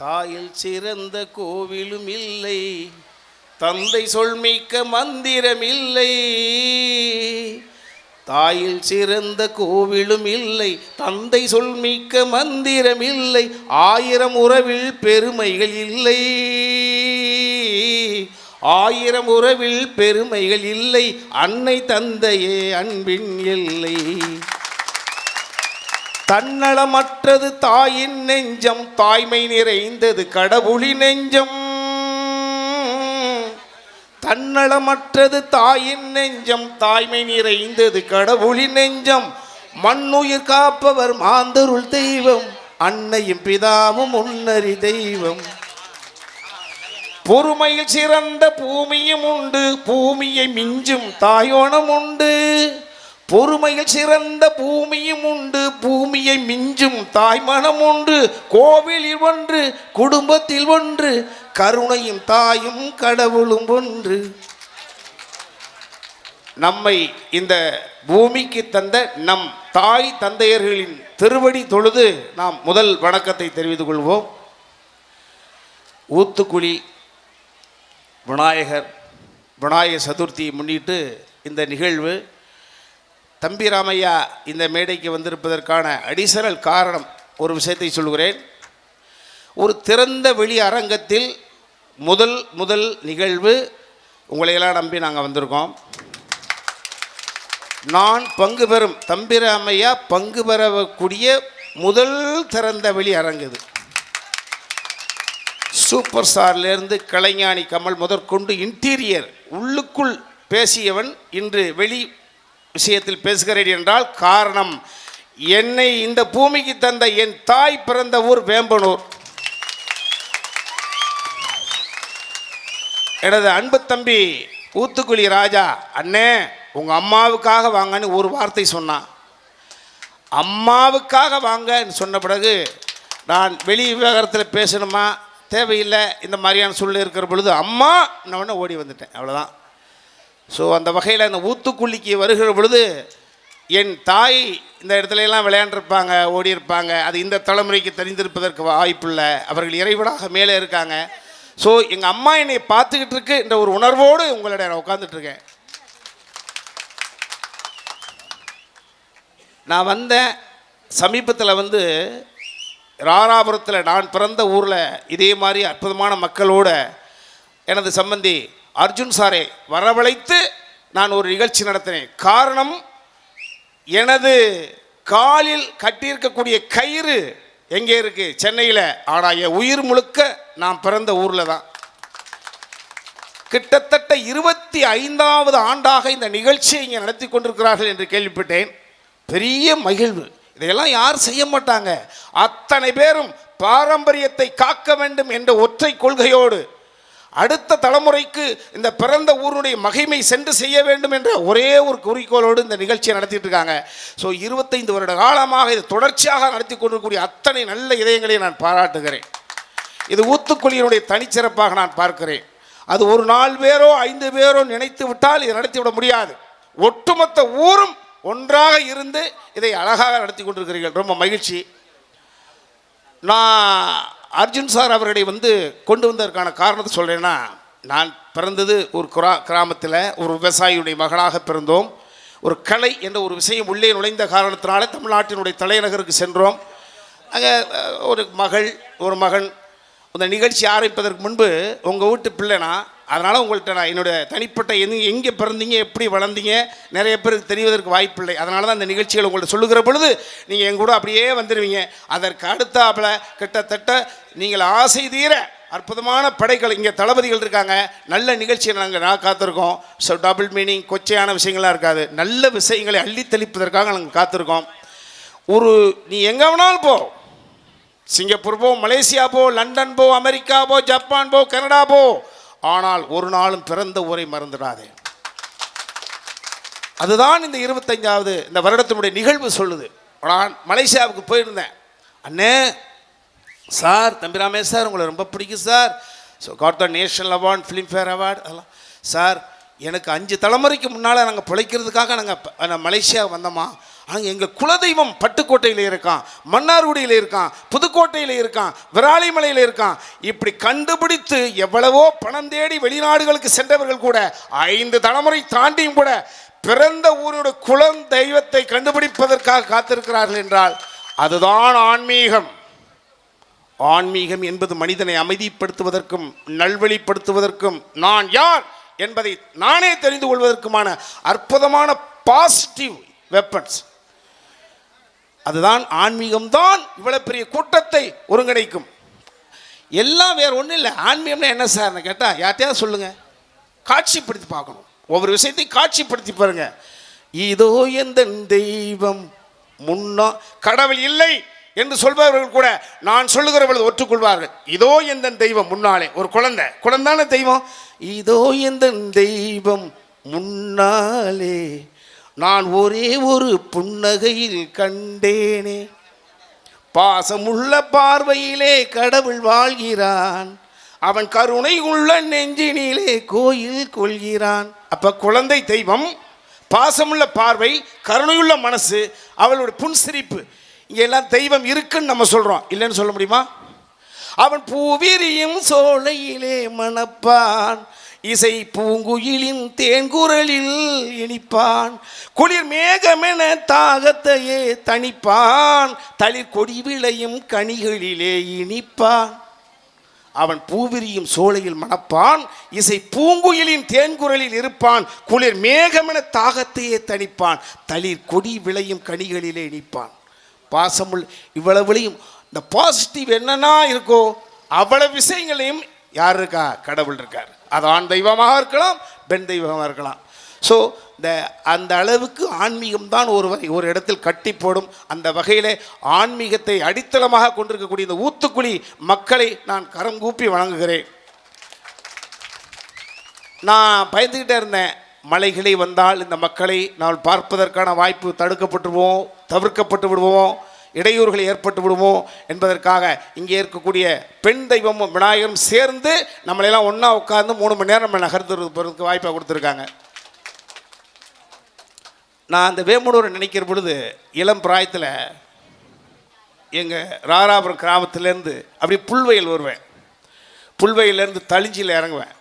தாயில் சிறந்த கோவிலும் இல்லை. தந்தை சொல்மிக்க மந்திரம் இல்லை. தாயில் சிறந்த கோவிலும் இல்லை. தந்தை சொல்மிக்க மந்திரம் இல்லை. ஆயிரம் உறவில் பெருமைகள் இல்லை. ஆயிரம் உறவில் பெருமைகள் இல்லை. அன்னை தந்தையே அன்பின் இல்லை தன்னலமற்றது தாயின் நெஞ்சம் தாய்மை நிறைந்தது கடவுளி நெஞ்சம். தன்னலமற்றது தாயின் நெஞ்சம் தாய்மை நிறைந்தது கடவுளி நெஞ்சம். மண்ணுயிர் காப்பவர் மாந்தருள் தெய்வம் அன்னையும் பிதாவும் உன்னறி தெய்வம். பொறுமையில் சிறந்த பூமியும் உண்டு பூமியை மிஞ்சும் தாயோனம் உண்டு. பொறுமையில் சிறந்த பூமியும் உண்டு பூமியை மிஞ்சும் தாய்மனம் ஒன்று கோவிலில் ஒன்று குடும்பத்தில் ஒன்று கருணையும் தாயும் கடவுளும் ஒன்று. நம்மை இந்த பூமிக்கு தந்த நம் தாய் தந்தையர்களின் திருவடி தொழுது நாம் முதல் வணக்கத்தை தெரிவித்துக் கொள்வோம். ஊத்துக்குழி விநாயகர் விநாயகர் சதுர்த்தியை முன்னிட்டு இந்த நிகழ்வு தம்பி ராமையா இந்த மேடைக்கு வந்திருப்பதற்கான அடிசனல் காரணம் ஒரு விஷயத்தை சொல்கிறேன் ஒரு திறந்த வெளி அரங்கத்தில் முதல் முதல் நிகழ்வு உங்களையெல்லாம் நம்பி நாங்கள் வந்திருக்கோம். நான் பங்கு பெறும் தம்பிராமையா பங்கு பெறக்கூடிய முதல் திறந்த வெளி அரங்கு இது. சூப்பர் ஸ்டார்லேருந்து கலைஞானி கமல் முதற்கொண்டு இன்டீரியர் உள்ளுக்குள் பேசியவன் இன்று வெளி விஷயத்தில் பேசுகிறேன் என்றால் காரணம் என்னை இந்த பூமிக்கு தந்த என் தாய் பிறந்த ஊர் வேம்பனூர். எனது அன்பு தம்பி ஊத்துக்குழி ராஜா அண்ணே உங்கள் அம்மாவுக்காக வாங்கன்னு ஒரு வார்த்தை சொன்னான். அம்மாவுக்காக வாங்கன்னு சொன்ன பிறகு நான் வெளி விவகாரத்தில் பேசணுமா? தேவையில்லை இந்த மாதிரியான சூழ்நிலை இருக்கிற பொழுது அம்மா நான் ஓடி வந்துட்டேன். அவ்வளோதான் ஸோ அந்த வகையில் அந்த ஊத்துக்குள்ளிக்கு வருகிற பொழுது என் தாய் இந்த இடத்துல எல்லாம் விளையாண்டுருப்பாங்க ஓடி இருப்பாங்க அது இந்த தலைமுறைக்கு தெரிந்திருப்பதற்கு வாய்ப்பில்லை அவர்கள் இறைவனாக மேலே இருக்காங்க. ஸோ எங்கள் அம்மா என்னை பார்த்துக்கிட்டு இருக்கு என்ற ஒரு உணர்வோடு உங்களிட நான் உட்காந்துட்ருக்கேன் நான் வந்தேன் சமீபத்தில் வந்து ராராபுரத்தில் நான் பிறந்த ஊரில் இதே மாதிரி அற்புதமான மக்களோட எனது சம்பந்தி அர்ஜுன் சாரை வரவழைத்து நான் ஒரு நிகழ்ச்சி நடத்தினேன். காரணம் எனது காலில் கட்டியிருக்கக்கூடிய கயிறு எங்கே இருக்கு? சென்னையில். ஆனால் என் உயிர் முழுக்க நான் பிறந்த ஊரில் தான். கிட்டத்தட்ட இருபத்தி ஐந்தாவது ஆண்டாக இந்த நிகழ்ச்சியை இங்கே நடத்தி கொண்டிருக்கிறார்கள் என்று கேள்விப்பட்டேன். பெரிய மகிழ்வு. இதையெல்லாம் யார் செய்ய மாட்டாங்க? அத்தனை பேரும் பாரம்பரியத்தை காக்க வேண்டும் என்ற ஒற்றை கொள்கையோடு அடுத்த தலைமுறைக்கு இந்த பிறந்த ஊருடைய மகிமை சென்று செய்ய வேண்டும் என்ற ஒரே ஒரு குறிக்கோளோடு இந்த நிகழ்ச்சியை நடத்திட்டு இருக்காங்க ஸோ இருபத்தைந்து வருட காலமாக இது தொடர்ச்சியாக நடத்தி கொண்டிருக்கக்கூடிய அத்தனை நல்ல இதயங்களை நான் பாராட்டுகிறேன். இது ஊத்துக்குழியினுடைய தனிச்சிறப்பாக நான் பார்க்கிறேன். அது ஒரு நாலு பேரோ ஐந்து பேரோ நினைத்து விட்டால் இதை நடத்திவிட முடியாது. ஒட்டுமொத்த ஊரும் ஒன்றாக இருந்து இதை அழகாக நடத்தி கொண்டிருக்கிறீர்கள். ரொம்ப மகிழ்ச்சி. நான் அர்ஜுன் சார் அவர்களை வந்து கொண்டு வந்ததற்கான காரணத்தை சொல்கிறேன்னா நான் பிறந்தது ஒரு குரா கிராமத்தில் ஒரு விவசாயியுடைய மகனாக பிறந்தோம். ஒரு கலை என்ற ஒரு விஷயம் உள்ளே நுழைந்த காரணத்தினால தமிழ்நாட்டினுடைய தலைநகருக்கு சென்றோம். அங்கே ஒரு மகள் ஒரு மகன் அந்த நிகழ்ச்சி ஆரம்பிப்பதற்கு முன்பு உங்கள் வீட்டு பிள்ளைனா அதனால் உங்கள்கிட்ட நான் என்னோட தனிப்பட்ட எங் எங்கே பிறந்தீங்க எப்படி வளர்ந்தீங்க நிறைய பேருக்கு தெரிவதற்கு வாய்ப்பில்லை அதனால தான் இந்த நிகழ்ச்சிகள் உங்கள்கிட்ட சொல்லுகிற பொழுது நீங்கள் எங்கூட அப்படியே வந்துடுவீங்க அதற்கு அடுத்தாப்பில் கிட்டத்தட்ட நீங்கள் ஆசை தீர அற்புதமான படைகள் இங்கே தளபதிகள் இருக்காங்க. நல்ல நிகழ்ச்சியை நாங்கள் நான் காத்திருக்கோம். ஸோ டபுள் மீனிங் கொச்சையான விஷயங்களாக இருக்காது. நல்ல விஷயங்களை அள்ளி தெளிப்பதற்காக நாங்கள் காத்திருக்கோம். ஒரு நீ எங்கே வேணாலும் போ. சிங்கப்பூர் போ மலேசியா போ லண்டன் போ அமெரிக்கா போ ஜப்பான் போ கனடா போ. ஆனால் ஒரு நாளும் பிறந்த ஊரை மறந்துடாதே. அதுதான் இந்த இருபத்தஞ்சாவது இந்த வருடத்தினுடைய நிகழ்வு சொல்லுது. நான் மலேசியாவுக்கு போயிருந்தேன். அண்ணே சார் தம்பி ராமேஷ் சார் உங்களை ரொம்ப பிடிக்கும் sir. So got the national award Filmfare award அதெல்லாம். சார் எனக்கு அஞ்சு தலைமுறைக்கு முன்னால் நாங்கள் பிழைக்கிறதுக்காக நாங்கள் மலேசியா வந்தோமா? ஆனால் எங்கள் குலதெய்வம் பட்டுக்கோட்டையில் இருக்கான் மன்னார்குடியில் இருக்கான் புதுக்கோட்டையில் இருக்கான் விராலிமலையில் இருக்கான். இப்படி கண்டுபிடித்து எவ்வளவோ பணம் தேடி வெளிநாடுகளுக்கு சென்றவர்கள் கூட ஐந்து தலைமுறை தாண்டியும் கூட பிறந்த ஊரோட குலம் தெய்வத்தை கண்டுபிடிப்பதற்காக காத்திருக்கிறார்கள் என்றால் அதுதான் ஆன்மீகம். ஆன்மீகம் என்பது மனிதனை அமைதிப்படுத்துவதற்கும் நல்வழிப்படுத்துவதற்கும் நான் யார் என்பதை நானே தெரிந்து கொள்வதற்குமான அற்புதமான பாசிட்டிவ் வெப்பன்ஸ் அதுதான் ஆன்மீகம்தான் இவ்வளோ பெரிய கூட்டத்தை ஒருங்கிணைக்கும். எல்லாம் வேறு ஒன்றும் இல்லை. ஆன்மீகம்னா என்ன சார்னு கேட்டால் யார்ட்டையாவது சொல்லுங்கள் காட்சிப்படுத்தி பார்க்கணும். ஒவ்வொரு விஷயத்தையும் காட்சிப்படுத்தி பாருங்க. இதோ எந்த தெய்வம்? முன்னோ கடவுள் இல்லை என்று சொல்பவர்கள் கூட நான் சொல்லுகிற பொழுது ஒற்றுக்கொள்வார்கள். இதோ எந்த தெய்வம்? முன்னாலே. ஒரு குழந்தை. குழந்தான தெய்வம்? இதோ எந்த தெய்வம்? முன்னாலே. நான் ஒரே ஒரு புன்னகையில் கண்டேனே. பாசமுள்ள பார்வையிலே கடவுள் வாழ்கிறான். அவன் கருணை உள்ள நெஞ்சினிலே கோயில் கொள்கிறான். அப்ப குழந்தை தெய்வம் பாசமுள்ள பார்வை கருணையுள்ள மனசு அவளுடைய புன்சிரிப்பு இங்க எல்லாம் தெய்வம் இருக்குன்னு நம்ம சொல்றோம். இல்லைன்னு சொல்ல முடியுமா? அவன் பூவிரியும் சோலையிலே மணப்பான். இசை பூங்குயிலின் தேன்குரலில் இனிப்பான் குளிர் மேகமென தாகத்தையே தணிப்பான் தளிர் கொடி விளையும் கனிகளிலே இனிப்பான். அவன் பூவிரியும் சோலையில் மணப்பான் இசை பூங்குயிலின் தேன்குரலில் இருப்பான் குளிர் மேகமென தாகத்தையே தணிப்பான் தளிர் கொடி விளையும் கனிகளிலே இனிப்பான். பாசமுள் இவ்வளவுலையும் இந்த பாசிட்டிவ் என்னன்னா இருக்கோ அவ்வளவு விஷயங்களையும் யார் இருக்கா? கடவுள் இருக்கார். அது ஆண் தெய்வமாக இருக்கலாம் பெண் தெய்வமாக இருக்கலாம். ஸோ இந்த அந்த அளவுக்கு ஆன்மீகம் தான் ஒருவரை ஒரு இடத்தில் கட்டி போடும். அந்த வகையில் ஆன்மீகத்தை அடித்தளமாக கொண்டிருக்கக்கூடிய இந்த ஊத்துக்குழி மக்களை நான் கரம் கூப்பி வணங்குகிறேன். நான் பயந்துக்கிட்டே இருந்தேன் மலைகளை வந்தால் இந்த மக்களை நாம் பார்ப்பதற்கான வாய்ப்பு தடுக்கப்பட்டுருவோம் தவிர்க்கப்பட்டு விடுவோம். இடையூறுகள் ஏற்பட்டு விடுமோ என்பதற்காக இங்கே இருக்கக்கூடிய பெண் தெய்வமும் விநாயகரும் சேர்ந்து நம்மளெல்லாம் ஒன்றா உட்கார்ந்து மூணு மணி நேரம் நம்ம நகர்த்து போகிறதுக்கு வாய்ப்பாக கொடுத்துருக்காங்க. நான் அந்த வேமுனூரை நினைக்கிற பொழுது இளம் பிராயத்தில் எங்கள் ராராபுரம் கிராமத்துலேருந்து அப்படி புல்வயல் வருவேன். புல்வயல்லேருந்து தளிஞ்சியில் இறங்குவேன்.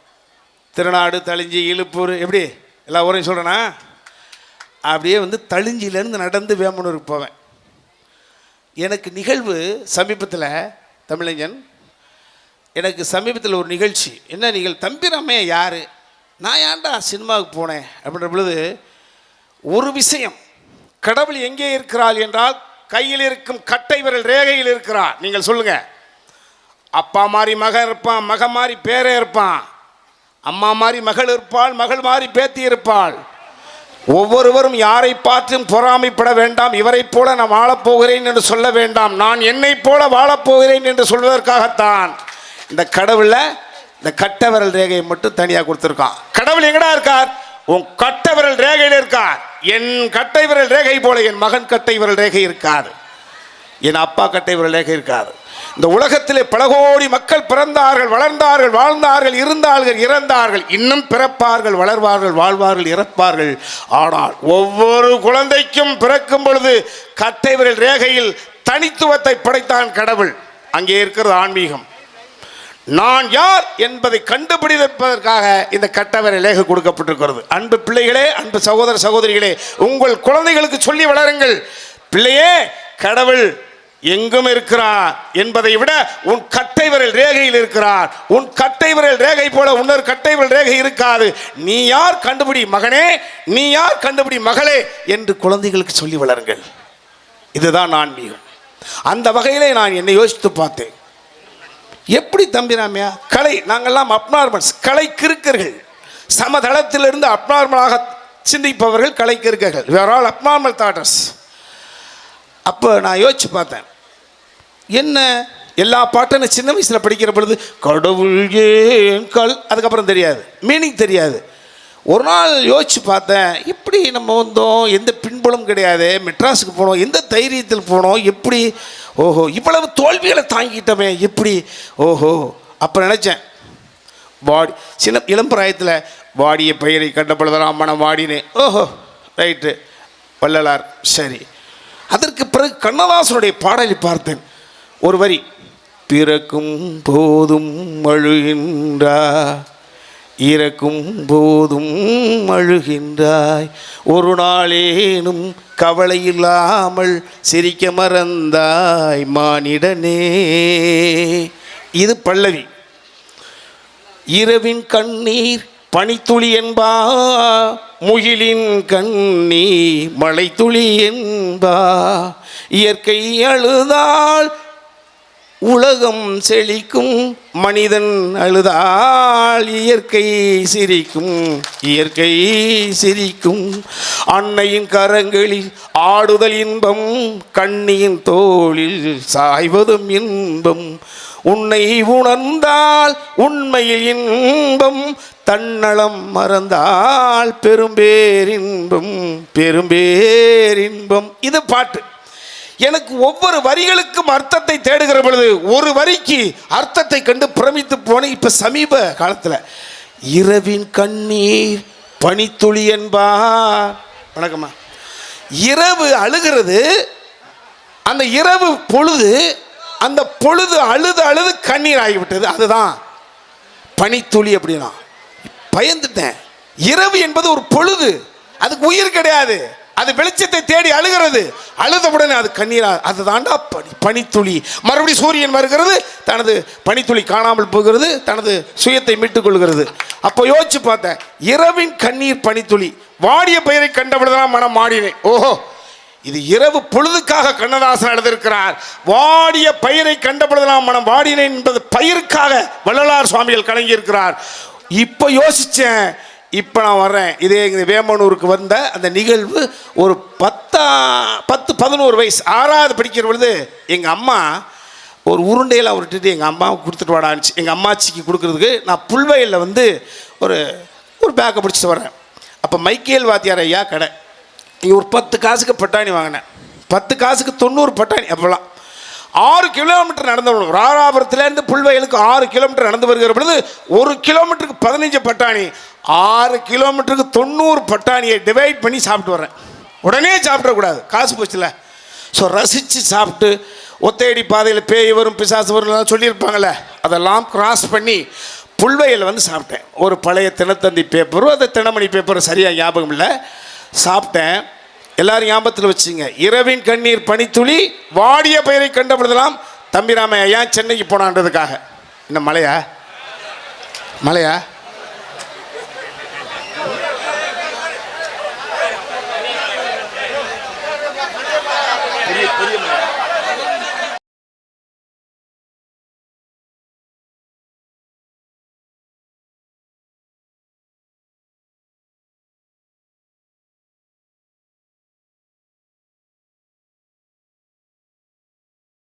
திருநாடு தளிஞ்சி இழுப்பூர் எப்படி? எல்லா ஊரையும் சொல்கிறேன்னா அப்படியே வந்து தளிஞ்சிலேருந்து நடந்து வேமனூருக்கு போவேன். எனக்கு நிகழ்வு சமீபத்தில் தமிழஞ்சன் எனக்கு சமீபத்தில் ஒரு நிகழ்ச்சி. என்ன நிகழ் தம்பிராமையா யார்? நான் ஏன்டா சினிமாவுக்கு போனேன்? அப்படின்ற பொழுது ஒரு விஷயம். கடவுள் எங்கே இருக்கிறாள் என்றால் கையில் இருக்கும் கட்டை விரல் ரேகையில் இருக்கிறார் நீங்கள் சொல்லுங்கள் அப்பா மாதிரி மகன் இருப்பான் மகன் மாதிரி பேரே இருப்பான். அம்மா மாதிரி மகள் இருப்பாள் மகள் மாதிரி பேத்தி இருப்பாள். ஒவ்வொருவரும் யாரை பார்த்தும் பொறாமைப்பட வேண்டாம். இவரைப் போல நான் வாழப்போகிறேன் என்று சொல்ல வேண்டாம். நான் என்னைப் போல வாழப்போகிறேன் என்று சொல்வதற்காகத்தான். இந்த கடவுளில் இந்த கட்ட விரல் ரேகையை மட்டும் தனியாக கொடுத்துருக்கான். கடவுள் எங்கடா இருக்கார்? உன் கட்ட விரல் ரேகையில் இருக்கார். என் கட்டை விரல் ரேகை போல என் மகன் கட்டை விரல் ரேகை இருக்காது என் அப்பா கட்டை விரல் ரேகை இருக்காது இந்த உலகத்திலே பல கோடி மக்கள் பிறந்தார்கள் வளர்ந்தார்கள் வாழ்ந்தார்கள் இருந்தார்கள் இறந்தார்கள். இன்னும் பிறப்பார்கள் வளர்வார்கள் வாழ்வார்கள் இறப்பார்கள். ஆனால் ஒவ்வொரு குழந்தைக்கும் பிறக்கும் பொழுது கட்டை விரல் ரேகையில் தனித்துவத்தை படைத்தான் கடவுள். அங்கே இருக்கிறது ஆன்மீகம். நான் யார் என்பதை கண்டுபிடிப்பதற்காக இந்த கட்டவரை லேக கொடுக்கப்பட்டிருக்கிறது. அன்பு பிள்ளைகளே அன்பு சகோதர சகோதரிகளே உங்கள் குழந்தைகளுக்கு சொல்லி வளருங்கள். பிள்ளையே கடவுள் எங்கும் இருக்கிறார் என்பதை விட உன் கட்டை விரல் ரேகையில் இருக்கிறார். உன் கட்டை விரல் ரேகை போல இன்னொரு கட்டை விரல் ரேகை இருக்காது. நீ யார் கண்டுபிடி மகனே? நீ யார் கண்டுபிடி மகளே? என்று குழந்தைகளுக்கு சொல்லி வளருங்கள். இதுதான் ஆன்மீகம். அந்த வகையிலே நான் என்னை யோசித்து பார்த்தேன். எப்படி தம்பிராமையா கலை நாங்கள்லாம் அப்நார்மல்ஸ் கலை கிறுக்கர்கள். சமதளத்திலிருந்து அப்நார்மலாக சிந்திப்பவர்கள் கலை கிறுக்கர்கள். வேர் ஆல் அப்நார்மல் தாட்டர்ஸ் அப்போ நான் யோசிச்சு பார்த்தேன். என்ன? எல்லா பாட்டும் நான் சின்ன வயசில் படிக்கிற பொழுது கடவுள் ஏன் கல் அதுக்கப்புறம் தெரியாது. மீனிங் தெரியாது. ஒரு நாள் யோசிச்சு பார்த்தேன் எப்படி நம்ம வந்தோம் எந்த பின்புலம் கிடையாது. மெட்ராஸுக்கு போனோம் எந்த தைரியத்தில் போனோம் எப்படி? ஓஹோ இவ்வளவு தோல்விகளை தாங்கிட்டோமே எப்படி? ஓஹோ. அப்போ நினச்சேன் வாடி சின்ன இளம்பிராயத்தில் வாடிய பெயரை கண்ட பொழுதெல்லாம் மனம் வாடினேன். ஓஹோ ரைட்டு. வள்ளலார் சரி. அதற்கு பிறகு கண்ணதாசனுடைய பாடலை பார்த்தேன். ஒரு வரி பிறக்கும் போதும் அழுகின்றாய் இறக்கும் போதும் அழுகின்றாய் ஒரு நாளேனும் கவலை இல்லாமல் சிரிக்க மறந்தாய் மானிடனே. இது பல்லவி. இரவின் கண்ணீர் பனித்துளி என்பா முகிலின் கண்ணி மழைத்துளி என்பா. இயற்கை அழுதால் உலகம் செழிக்கும் மனிதன் அழுதால் இயற்கை சிரிக்கும் இயற்கை சிரிக்கும். அன்னையின் கரங்களில் ஆடுதல் இன்பம் கண்ணியின் தோளில் சாய்வதும் இன்பம். உன்னை உணர்ந்தால் உண்மையில் இன்பம் தன்னலம் மறந்தால் பெரும்பேரின்பம் பெரும்பேரின்பம். இது பாட்டு. எனக்கு ஒவ்வொரு வரிகளுக்கும் அர்த்தத்தை தேடுகிற பொழுது ஒரு வரிக்கு அர்த்தத்தை கண்டு பிரமித்து போனேன் இப்ப சமீப காலத்தில் இரவின் கண்ணீர் பனித்துளி என்பா வணக்கம்மா. இரவு அழுகிறது அந்த இரவு பொழுது அந்த பொழுது அழுது அழுது கண்ணீர் ஆகிவிட்டது. அதுதான் பனித்துளி அப்படின்னா. பயந்துட்டேன். இரவு என்பது ஒரு பொழுது. அதுக்கு உயிர் கிடையாது. அது வெளிச்சத்தை தேடி அழுகிறது. அழுதவுடனே அது கண்ணீரா அது தாண்டா பனி பனித்துளி. மறுபடியும் சூரியன் வருகிறது. தனது பனித்துளி காணாமல் போகிறது. தனது சுயத்தை மீட்டுக் கொள்கிறது. அப்போ யோசிச்சு பார்த்தேன். இரவின் கண்ணீர் பனித்துளி. வாடிய பெயரை கண்டபடுதான் மனம் மாடினேன் ஓஹோ. இது இரவு பொழுதுக்காக கண்ணதாசன் எழுதியிருக்கிறார். வாடிய பயிரை கண்டபொழுதெல்லாம் மனம் வாடினேன் என்பது பயிருக்காக வள்ளலார் சுவாமிகள் கலங்கியிருக்கிறார். இப்போ யோசித்தேன் இப்போ நான் வர்றேன். இதே எங்கள் வேமனூருக்கு வந்த அந்த நிகழ்வு ஒரு பத்தா பத்து பதினோரு வயசு ஆறாவது படிக்கிற பொழுது எங்கள் அம்மா ஒரு உருண்டையில் அவர்கிட்ட எங்கள் அம்மாவுக்கு கொடுத்துட்டு வாடாச்சு எங்கள் அம்மாச்சிக்கு கொடுக்குறதுக்கு நான் புல்வயலில் வந்து ஒரு ஒரு பேக்கை பிடிச்சிட்டு வரேன் அப்போ மைக்கேல் வாத்தியார் ஐயா கடை. நீ ஒரு பத்து காசுக்கு பட்டாணி வாங்கினேன் பத்து காசுக்கு தொண்ணூறு பட்டாணி அப்போல்லாம் ஆறு கிலோமீட்டர் நடந்து வரணும் ராராபுரத்துலேருந்து புல்வயலுக்கு ஆறு கிலோமீட்டர் நடந்து வருகிற பொழுது ஒரு கிலோமீட்டருக்கு பதினஞ்சு பட்டாணி ஆறு கிலோமீட்டருக்கு தொண்ணூறு பட்டாணியை டிவைட் பண்ணி சாப்பிட்டு வரேன் உடனே சாப்பிடக்கூடாது. காசு போச்சுல. ஸோ ரசித்து சாப்பிட்டு ஒத்தையடி பாதையில் பேய் வரும் பிசாசு வரும் சொல்லியிருப்பாங்கள்ல அதெல்லாம் கிராஸ் பண்ணி புல்வயல் வந்து சாப்பிட்டேன். ஒரு பழைய தினத்தந்தி பேப்பரும் அந்த தினமணி பேப்பரும் சரியாக ஞாபகம் இல்லை. சாப்பிட்டேன். எல்லாரும் ஞாபகத்தில் வச்சுங்க. இரவின் கண்ணீர் பனித்துளி வாடிய பயிரை கண்டபடுதலாம் தம்பி ஏன் சென்னைக்கு போனான்றதுக்காக? என்ன மலையா? மலையா? பெரிய